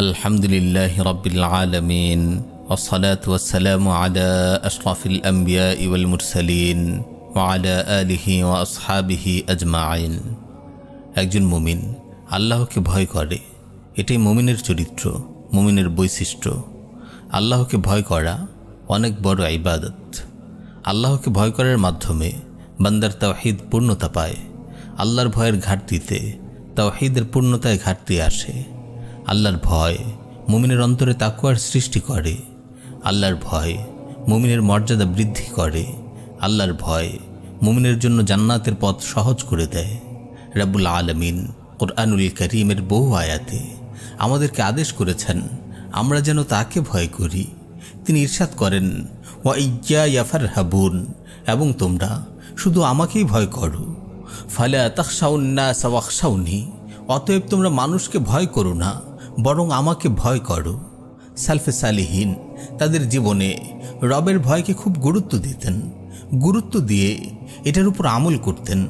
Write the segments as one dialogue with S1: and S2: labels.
S1: الحمد لله رب العالمين والصلاة والسلام على أشرف الأنبياء والمرسلين وعلى آله وأصحابه أجمعين একজন মুমিন আল্লাহকে ভয় করে এটাই মুমিনের চরিত্র মুমিনের বৈশিষ্ট্য আল্লাহকে ভয় করা অনেক বড় ইবাদত আল্লাহকে ভয় করার মাধ্যমে বান্দার তাওহিদ পূর্ণতা পায় আল্লাহর ভয়ের ঘাটতিতে তাওহিদের পূর্ণতায় ঘাটতি আসে আল্লাহর ভয় মুমিনের অন্তরে তাকুয়ার সৃষ্টি করে। আল্লাহর ভয় মুমিনের মর্যাদা বৃদ্ধি করে। আল্লাহর ভয় মুমিনের জন্য জান্নাতের পথ সহজ করে দেয়। রাব্বুল আলমিন কোরআনুল করিমের বহু আয়াতে আমাদেরকে আদেশ করেছেন, আমরা যেন তাকে ভয় করি। তিনি ঈর্ষাদ করেন, ওয়া ইয়া ইয়াফার হাবুন এবং তোমরা শুধু আমাকেই ভয় করো। ফালে তাকসাউন্না সাওয়াকসাউনি অতএব তোমরা মানুষকে ভয় করো না। বরং আমাকে ভয় করো। সালফে সালিহীন তাদের জীবনে রবের ভয়কে খুব গুরুত্ব দিতেন। গুরুত্ব দিয়ে এটার উপর আমল করতেন।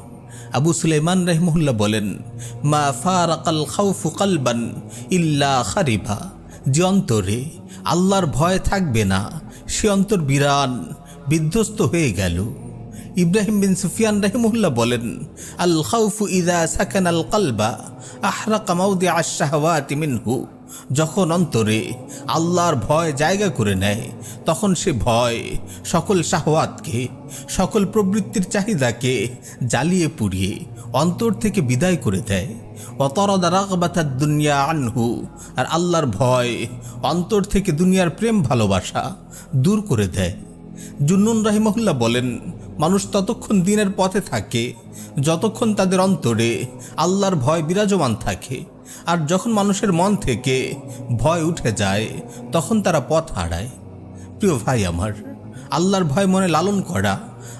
S1: আবু সুলাইমান রহমুল্লাহ বলেন, মা ফারাকাল খাউফু কালবান ইল্লা খারিফা। যে অন্তরে আল্লাহর ভয় থাকবে না, সে অন্তর বিরান বিধ্বস্ত হয়ে গেল। ইব্রাহিম বিন সুফিয়ান রহিমুল্লাহ বলেন, আল খাউফু ইদা সাকান আল কালবা। আহরা কামাউদি আশাহওয়াতি মিনহু। যখন অন্তরে আল্লাহর ভয় জায়গা করে নেয়, তখন সে ভয় সকল শাহওয়াতকে, সকল প্রবৃত্তির চাহিদাকে জ্বালিয়ে পুড়িয়ে অন্তর থেকে বিদায় করে দেয়। অতরদা রাগবাতার দুনিয়া আনহু, আর আল্লাহর ভয় অন্তর থেকে দুনিয়ার প্রেম ভালোবাসা দূর করে দেয়। জুন্নুন রাহিমহুল্লাহ বলেন মানুষ ততক্ষণ দিনের পথে থাকে, যতক্ষণ তাদের অন্তরে আল্লাহর ভয় বিরাজমান থাকে। আর যখন মানুষের মন থেকে ভয় উঠে যায়, তখন তারা পথ হারায়। প্রিয় ভাই আমার, আল্লাহর ভয় মনে লালন করা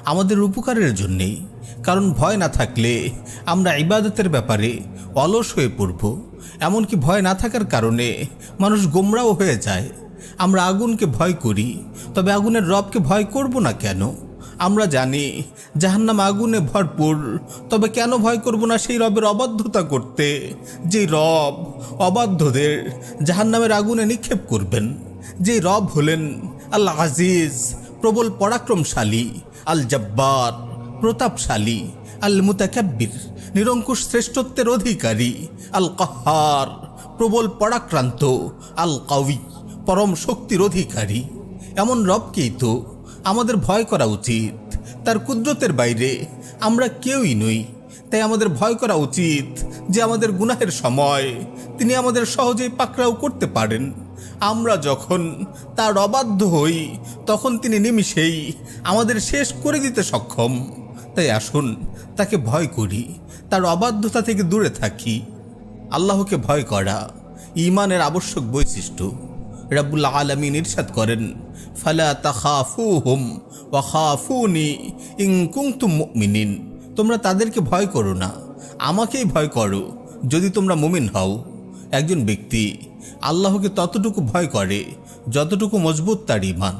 S1: আমাদের উপকারের জন্যেই। কারণ ভয় না থাকলে আমরা ইবাদতের ব্যাপারে অলস হয়ে পড়ব। এমনকি ভয় না থাকার কারণে মানুষ গোমরাও হয়ে যায়। আমরা আগুনকে ভয় করি, তবে আগুনের রবকে ভয় করব না কেন? আমরা জানি, জাহান্নাম আগুনে ভরপুর। তবে কেন ভয় করব না সেই রবের অবাধ্যতা করতে? যে রব অবাধ্যদের জাহান্নামের আগুনে নিক্ষেপ করবেন। যে রব হলেন আল আজিজ প্রবল পরাক্রমশালী আল জব্বার প্রতাপশালী আল মুতাকাব্বির নিরঙ্কুশ শ্রেষ্ঠত্বের অধিকারী আল কাহার প্রবল পরাক্রান্ত আল কাউই পরম শক্তির অধিকারী। এমন রবকেই তো আমাদের ভয় করা উচিত। তার কুদরতের বাইরে আমরা কেউই নই। তাই আমাদের ভয় করা উচিত যে আমাদের গুনাহের সময় তিনি আমাদের সহজেই পাকড়াও করতে পারেন। আমরা যখন তার অবাধ্য হই, তখন তিনি নিমিষেই আমাদের শেষ করে দিতে সক্ষম। তাই আসুন, তাকে ভয় করি, তার অবাধ্যতা থেকে দূরে থাকি। আল্লাহকে ভয় করা ইমানের আবশ্যক বৈশিষ্ট্য। রাব্বুল আলমিন ইরশাদ করেন, ফালা হুম তোমরা তাদেরকে ভয় করো না, আমাকেই ভয় করো, যদি তোমরা মুমিন হও। একজন ব্যক্তি আল্লাহকে ততটুকু ভয় করে, যতটুকু মজবুত তার ইমান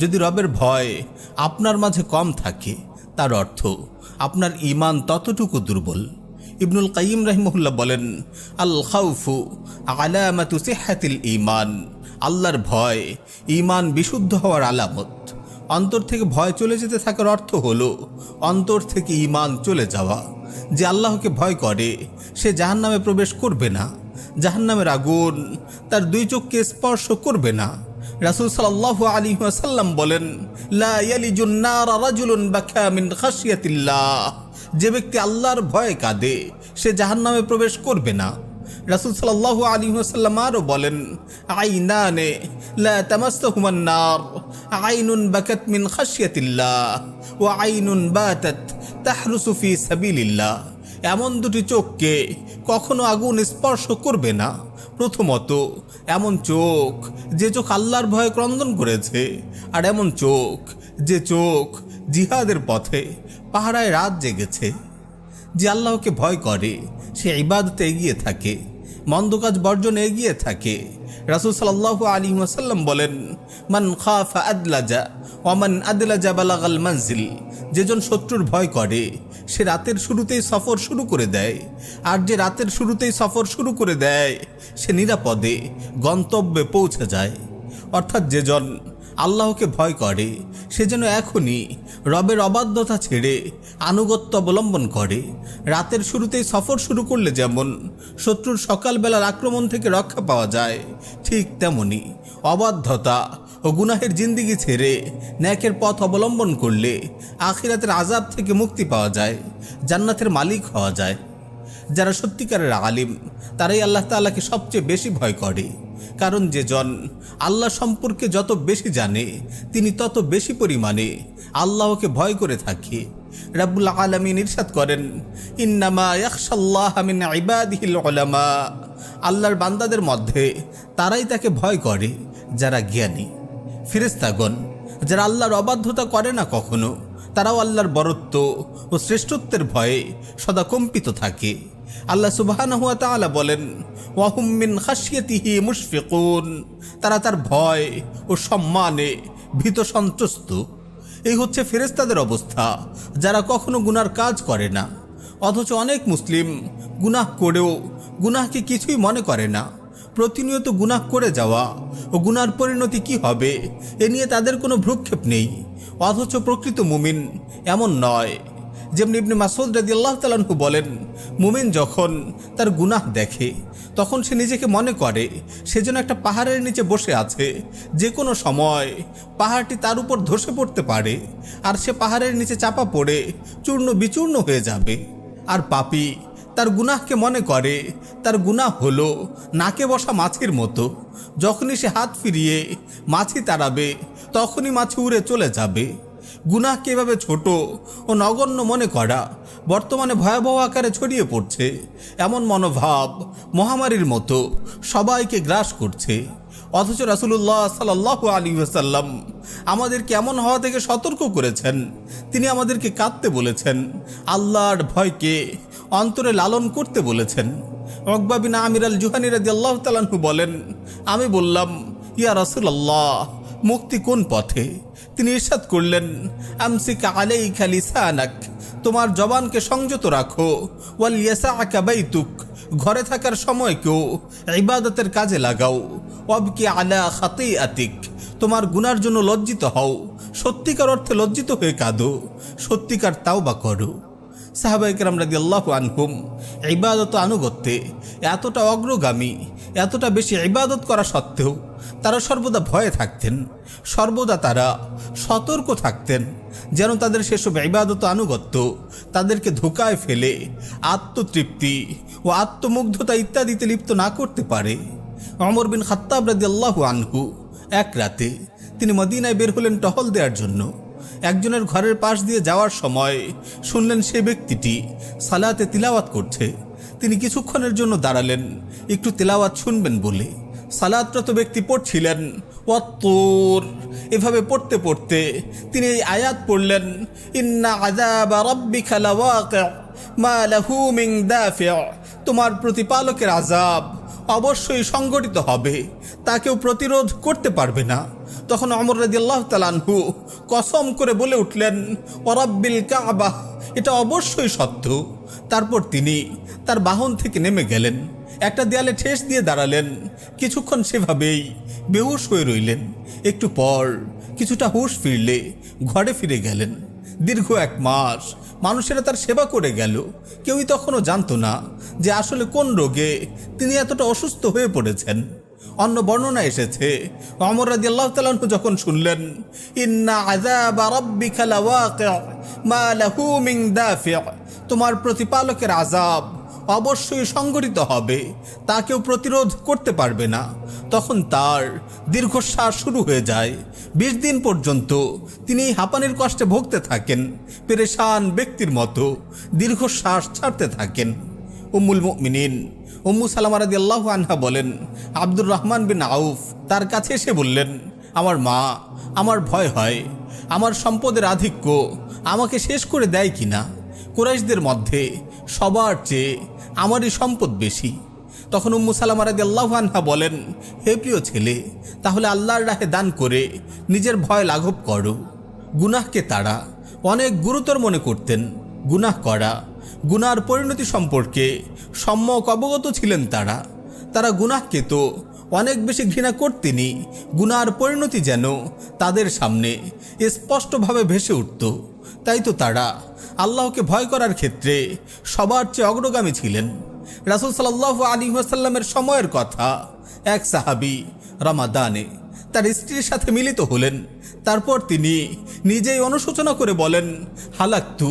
S1: যদি রবের ভয় আপনার মাঝে কম থাকে, তার অর্থ আপনার ইমান ততটুকু দুর্বল। ইবনুল কাইম রহিমহুল্লাহ বলেন, আল খাউফু আলামাতু সিহাতিল ইমান আল্লাহর ভয় ইমান বিশুদ্ধ হওয়ার আলামত। অন্তর থেকে ভয় চলে যেতে থাকার অর্থ হলো, অন্তর থেকে ইমান চলে যাওয়া। যে আল্লাহকে ভয় করে, সে জাহান্নামে প্রবেশ করবে না। জাহান্নামের আগুন তার দুই চোখকে স্পর্শ করবে না। রাসুল সাল্লাহ আলী সাল্লাম বলেন যে ব্যক্তি আল্লাহর ভয়ে কাঁদে, সে জাহান্নামে প্রবেশ করবে না। রাসুল সাল্লাহ আলী সাল্লাম আরও বলেন, আইনানে লা নার, আইনুন বাকাত মিন খাশিয়াতিল্লাহ ও আইনুন বাতাত তাহরুসু ফি সাবিলিল্লাহ। এমন দুটি চোখকে কখনো আগুন স্পর্শ করবে না। প্রথমত, এমন চোখ যে চোখ আল্লাহর ভয়ে ক্রন্দন করেছে, আর এমন চোখ যে চোখ জিহাদের পথে পাহারায় রাত জেগেছে, যে আল্লাহকে ভয় করে, সে ইবাদতে এগিয়ে থাকে। মন্দ কাজ বর্জনে এগিয়ে থাকে। রাসুল সাল্লাহ আলী ওয়াসাল্লাম বলেন, মান খাফা আদলাজা ওমান আদলাজা বালাগাল মানজিল।
S2: যেজন শত্রুর ভয় করে, সে রাতের শুরুতেই সফর শুরু করে দেয়। আর যে রাতের শুরুতেই সফর শুরু করে দেয়, সে নিরাপদে গন্তব্যে পৌঁছে যায়। অর্থাৎ যেজন আল্লাহকে ভয় করে, সে যেন এখনই রবের অবাধ্যতা ছেড়ে আনুগত্য অবলম্বন করে। রাতের শুরুতেই সফর শুরু করলে যেমন শত্রুর সকালবেলার আক্রমণ থেকে রক্ষা পাওয়া যায়, ঠিক তেমনি অবাধ্যতা ও গুনাহের জিন্দিগি ছেড়ে ন্যাকের পথ অবলম্বন করলে আখিরাতের আজাব থেকে মুক্তি পাওয়া যায়, জান্নাতের মালিক হওয়া যায়। যারা সত্যিকারের আলিম, তারাই আল্লাহ তাআলাকে সবচেয়ে বেশি ভয় করে। কারণ যে জন আল্লাহ সম্পর্কে যত বেশি জানে, তিনি তত বেশি পরিমাণে আল্লাহকে ভয় করে থাকে। রাব্বুল আলামিন ইরশাদ করেন, ইন্নামা আল্লাহর বান্দাদের মধ্যে তারাই তাকে ভয় করে, যারা জ্ঞানী। ফিরেস্তাগণ যারা আল্লাহর অবাধ্যতা করে না কখনো, তারাও আল্লাহর বরত্ব ও শ্রেষ্ঠত্বের ভয়ে সদা কম্পিত থাকে। আল্লাহ সুবাহান হুয়া তাআলা বলেন, ওয়াহুম মিন খাসিয়াতিহি মুশফিকুন। তারা তার ভয় ও সম্মানে ভীত সন্ত্রস্ত এই হচ্ছে ফেরেস্তাদের অবস্থা, যারা কখনো গুনার কাজ করে না। অথচ অনেক মুসলিম গুনাহ করেও গুনাহকে কিছুই মনে করে না। প্রতিনিয়ত গুনাহ করে যাওয়া ও গুনার পরিণতি কি হবে, এ নিয়ে তাদের কোনো ভ্রুক্ষেপ নেই। অথচ প্রকৃত মুমিন এমন নয় যেমনি ইবনে মাসুদ রাজি আল্লাহ তালাহু বলেন, মুমিন যখন তার গুনাহ দেখে, তখন সে নিজেকে মনে করে সে যেন একটা পাহাড়ের নিচে বসে আছে। যে কোনো সময় পাহাড়টি তার উপর ধসে পড়তে পারে, আর সে পাহাড়ের নিচে চাপা পড়ে চূর্ণ বিচূর্ণ হয়ে যাবে। আর পাপি তার গুনাহকে মনে করে, তার গুনাহ হলো নাকে বসা মাছির মতো। যখনই সে হাত ফিরিয়ে মাছি তাড়াবে, তখনই মাছি উড়ে চলে যাবে। গুনাহকে এভাবে ছোট ও নগণ্য মনে করা? বর্তমানে ভয়াবহ আকারে ছড়িয়ে পড়ছে। এমন মনোভাব মহামারীর মতো সবাইকে গ্রাস করছে। অথচ রাসুলুল্লাহ সাল্লাহ আলী ওসাল্লাম আমাদেরকে এমন হওয়া থেকে সতর্ক করেছেন। তিনি আমাদেরকে কাঁদতে বলেছেন, আল্লাহর ভয়কে অন্তরে লালন করতে বলেছেন। রকবা বিন আমির আল জুহানি আল্লাহ তালাহু বলেন, আমি বললাম, ইয়া রাসুলাল্লাহ, মুক্তি কোন পথে? তিনি ইরশাদ করলেন, আমসিক আলাই খালিসানাক তোমার জবানকে সংযত রাখো, ওয়াল ইয়াসা আকাবাইতুক ঘরে থাকার সময়কেও ইবাদতের কাজে লাগাও অবকি আলা খাতে আতিক তোমার গুনার জন্য লজ্জিত হও, সত্যিকার অর্থে লজ্জিত হয়ে কাঁদো, সত্যিকার তাও বা করো। সাহাবাইকেরাম রাজি আল্লাহ আনহুম, ইবাদত আনুগত্যে এতটা অগ্রগামী এতটা বেশি ইবাদত করা সত্ত্বেও তারা সর্বদা ভয়ে থাকতেন, সর্বদা তারা সতর্ক থাকতেন, যেন তাদের সেসব ইবাদত আনুগত্য তাদেরকে ধোকায় ফেলে, আত্মতৃপ্তি ও আত্মমুগ্ধতা ইত্যাদিতে লিপ্ত না করতে পারে। অমর বিন খাত্তাব রাজি আল্লাহ আনহু এক রাতে তিনি মদিনায় বের হলেন টহল দেওয়ার জন্য। একজনের ঘরের পাশ দিয়ে যাওয়ার সময় শুনলেন সে ব্যক্তিটি সালাতে তিলাওয়াত করছে। তিনি কিছুক্ষণের জন্য দাঁড়ালেন, একটু তেলাওয়াত শুনবেন বলে। সালাতরত ব্যক্তি পড়ছিলেন অত্তর এভাবে পড়তে পড়তে তিনি এই আয়াত পড়লেন, ইন্না রাব্বিকা লাওয়াকি' মা তোমার প্রতিপালকের আজাব অবশ্যই সংগঠিত হবে তা কেউ প্রতিরোধ করতে পারবে না। তখন অমর রাজি আল্লাহ তালানহু কসম করে বলে উঠলেন ওরাব্বিল কাবাহ এটা অবশ্যই সত্য। তারপর তিনি তার বাহন থেকে নেমে গেলেন। একটা দেয়ালে ঠেস দিয়ে দাঁড়ালেন। কিছুক্ষণ সেভাবেই বেহুশ হয়ে রইলেন। একটু পর কিছুটা হুশ ফিরলে ঘরে ফিরে গেলেন। দীর্ঘ এক মাস মানুষেরা তার সেবা করে গেল। কেউই তখনও জানতো না যে আসলে কোন রোগে তিনি এতটা অসুস্থ হয়ে পড়েছেন। অন্য বর্ণনা এসেছে অমর রাজি আল্লাহ তালাহু যখন শুনলেন, ইন্না তোমার প্রতিপালকের আজাব অবশ্যই সংগঠিত হবে, তাকেও প্রতিরোধ করতে পারবে না। তখন তার দীর্ঘশ্বাস শুরু হয়ে যায়। বিশ দিন পর্যন্ত তিনি হাঁপানির কষ্টে ভুগতে থাকেন, পেরেশান ব্যক্তির মতো দীর্ঘশ্বাস ছাড়তে থাকেন। উম্মুল মুমিনিন উম্মু সালামা রাদি আল্লাহ আনহা বলেন, আব্দুর রহমান বিন আউফ তার কাছে এসে বললেন, আমার মা, আমার ভয় হয়, আমার সম্পদের আধিক্য আমাকে শেষ করে দেয় কিনা? কুরাইশদের মধ্যে সবার চেয়ে আমারই সম্পদ বেশি। তখন উম্মু সালামা আল্লাহ আনহা বলেন, হে প্রিয় ছেলে, তাহলে আল্লাহর রাহে দান করে নিজের ভয় লাঘব করো। গুনাহকে তারা অনেক গুরুতর মনে করতেন, গুনাহ করা, গুনার পরিণতি সম্পর্কে সম্যক অবগত ছিলেন তারা। তারা গুনাহকে তো অনেক বেশি ঘৃণা করতেনি গুনার পরিণতি যেন তাদের সামনে স্পষ্টভাবে ভেসে উঠত। তাই তো তারা আল্লাহকে ভয় করার ক্ষেত্রে সবার চেয়ে অগ্রগামী ছিলেন। রাসুল সাল্লাহ আলী ওয়াসাল্লামের সময়ের কথা এক সাহাবি রমাদানে তার স্ত্রীর সাথে মিলিত হলেন। তারপর তিনি নিজেই অনুশোচনা করে বলেন, হালাক্তু,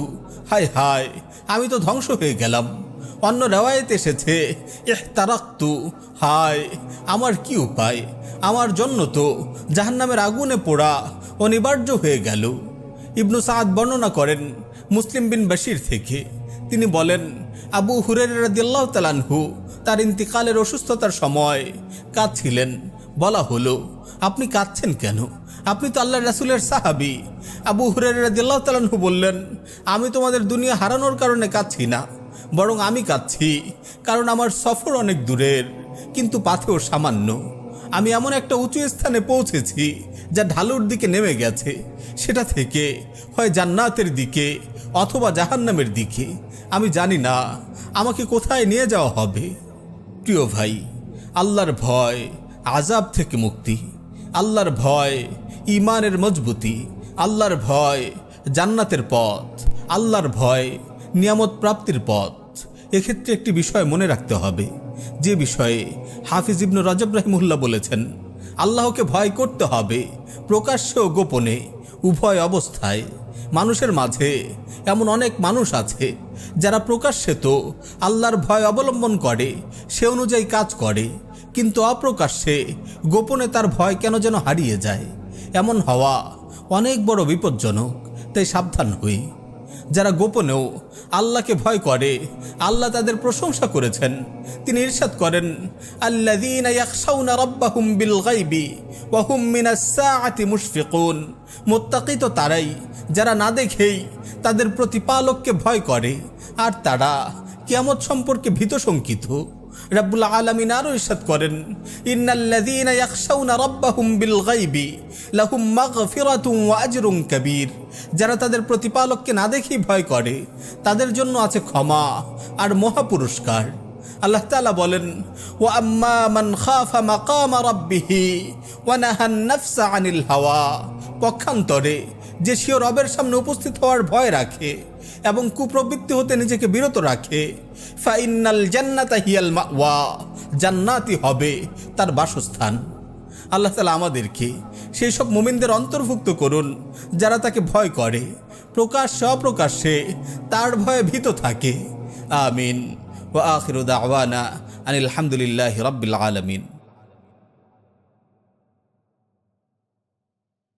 S2: হায় হায়, আমি তো ধ্বংস হয়ে গেলাম। অন্য রেওয়ায়ত এসেছে এহ তারাক্তু হায়, আমার কি উপায়? আমার জন্য তো জাহান্নামের আগুনে পোড়া অনিবার্য হয়ে গেল। ইবনু সাদ বর্ণনা করেন মুসলিম বিন বাশির থেকে। তিনি বলেন, আবু হুরের রাদিয়াল্লাহু তালানহু তার ইন্তিকালের অসুস্থতার সময় কাঁদছিলেন। বলা হলো, আপনি কাঁদছেন কেন? আপনি তো আল্লাহ রাসুলের সাহাবি। আবু হুরের রাদিয়াল্লাহু তালানহু বললেন, আমি তোমাদের দুনিয়া হারানোর কারণে কাঁদছি না, বরং আমি কাঁদছি, কারণ আমার সফর অনেক দূরের, কিন্তু পাথেও সামান্য। আমি এমন একটা উঁচু স্থানে পৌঁছেছি যা ঢালুর দিকে নেমে গেছে। সেটা থেকে হয় জান্নাতের দিকে অথবা জাহান্নামের দিকে। আমি জানি না, আমাকে কোথায় নিয়ে যাওয়া হবে। প্রিয় ভাই, আল্লাহর ভয় আজাব থেকে মুক্তি। আল্লাহর ভয় ইমানের মজবুতি। আল্লাহর ভয় জান্নাতের পথ। আল্লাহর ভয় নিয়ামত প্রাপ্তির পথ। এক্ষেত্রে একটি বিষয় মনে রাখতে হবে। যে বিষয়ে হাফিজ ইবনু রজব রহিমুল্লাহ বলেছেন, আল্লাহকে ভয় করতে হবে প্রকাশ্য ও গোপনে। উভয় অবস্থায়। মানুষের মাঝে এমন অনেক মানুষ আছে, যারা প্রকাশ্যে তো আল্লাহর ভয় অবলম্বন করে, সে অনুযায়ী কাজ করে, কিন্তু অপ্রকাশ্যে গোপনে তার ভয় কেন যেন হারিয়ে যায়। এমন হওয়া অনেক বড় বিপজ্জনক, তাই সাবধান হই। যারা গোপনেও আল্লাহকে ভয় করে, আল্লাহ তাদের প্রশংসা করেছেন। তিনি ইরশাদ করেন মোত্তাকিত তো তারাই, যারা না দেখেই তাদের প্রতিপালককে ভয় করে, আর তারা কেমত সম্পর্কে ভীত শঙ্কিত। রাব্বুল আলামিন আরও ইরশাদ করেন বিল যারা তাদের প্রতিপালককে না দেখেই ভয় করে, তাদের জন্য আছে ক্ষমা আর মহা পুরস্কার আল্লাহ তাআলা বলেন, ওয়া আম্মা ওয়া নাহান নাফসা আনিল হাওয়া। পক্ষান্তরে যে সিও রবের সামনে উপস্থিত হওয়ার ভয় রাখে এবং কুপ্রবৃত্তি হতে নিজেকে বিরত রাখে। ফাইনাল জান্নাতা হিয়াল ওয়া জান্নাতি হবে তার বাসস্থান। আল্লাহ তালা আমাদেরকে সেই সব মোমিনদের অন্তর্ভুক্ত করুন, যারা তাকে ভয় করে। প্রকাশ্যে, অপ্রকাশ্যে তার ভয়ে ভীত থাকে। আমিন। ও আখিরুদ আওয়ানা আনিল আলহামদুলিল্লাহ রব্বিল আলমিন।